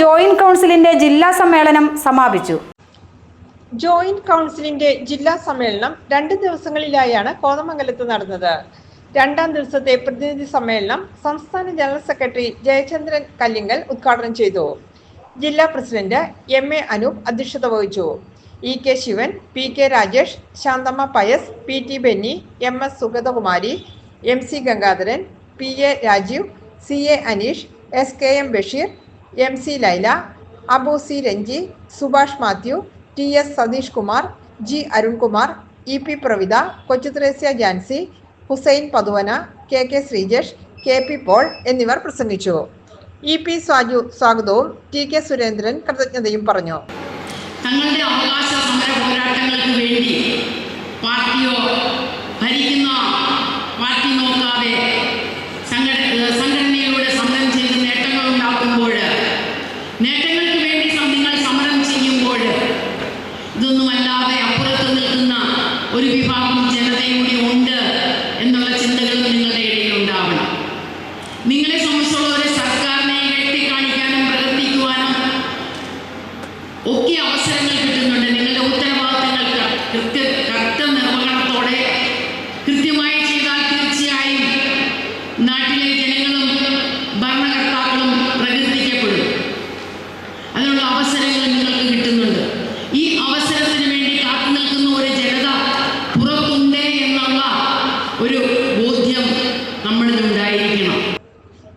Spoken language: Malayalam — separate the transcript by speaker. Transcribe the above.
Speaker 1: ജോയിന്റ് കൗൺസിലിന്റെ ജില്ലാ സമ്മേളനം സമാപിച്ചു.
Speaker 2: ജോയിന്റ് കൗൺസിലിന്റെ ജില്ലാ സമ്മേളനം രണ്ട് ദിവസങ്ങളിലായാണ് കോതമംഗലത്ത് നടന്നത്. രണ്ടാം ദിവസത്തെ പ്രതിനിധി സമ്മേളനം സംസ്ഥാന ജനറൽ സെക്രട്ടറി ജയചന്ദ്രൻ കല്ലിങ്കൽ ഉദ്ഘാടനം ചെയ്തു. ജില്ലാ പ്രസിഡന്റ് എം എ അനൂപ് അധ്യക്ഷത വഹിച്ചു. E K Sivan P K Rajesh Santhamma Pius P T Benny M S Sugathakumari M C Gangadharan P A Rajeev C A Aneesh S K M Basheer M C Laila Abu C Renji Subhash Mathew T S Satheesh Kumar G Arunkumar E P Pravitha Kochuthresia Jancy Hussain Pathuvana K K Sreejesh K P Paul എന്നിവർ പ്രസംഗിച്ചു. ഇ പി സ്വാജു സ്വാഗതവും ടി കെ സുരേന്ദ്രൻ കൃതജ്ഞതയും പറഞ്ഞു.
Speaker 3: തങ്ങളുടെ അവകാശ ഒരു വിഭാഗം ജനതയും കൂടി ഉണ്ട് എന്നുള്ള ചിന്തകൾ നിങ്ങളുടെ ഇടയിൽ ഉണ്ടാവണം. നിങ്ങളെ സംബന്ധിച്ചുള്ള ഒരു സർക്കാരിനെ ഇരട്ടി പ്രകർത്തിക്കുവാനും ഒക്കെ അവസരങ്ങൾ കിട്ടുന്നുണ്ട്. നിങ്ങളുടെ ഉത്തരവാദിത്തങ്ങൾ കൃത്യ കർത്ത നിർവഹണത്തോടെ കൃത്യമായി ചെയ്താൽ തീർച്ചയായും നാട്ടിലെ ജനങ്ങളും ഭരണകർത്താക്കളും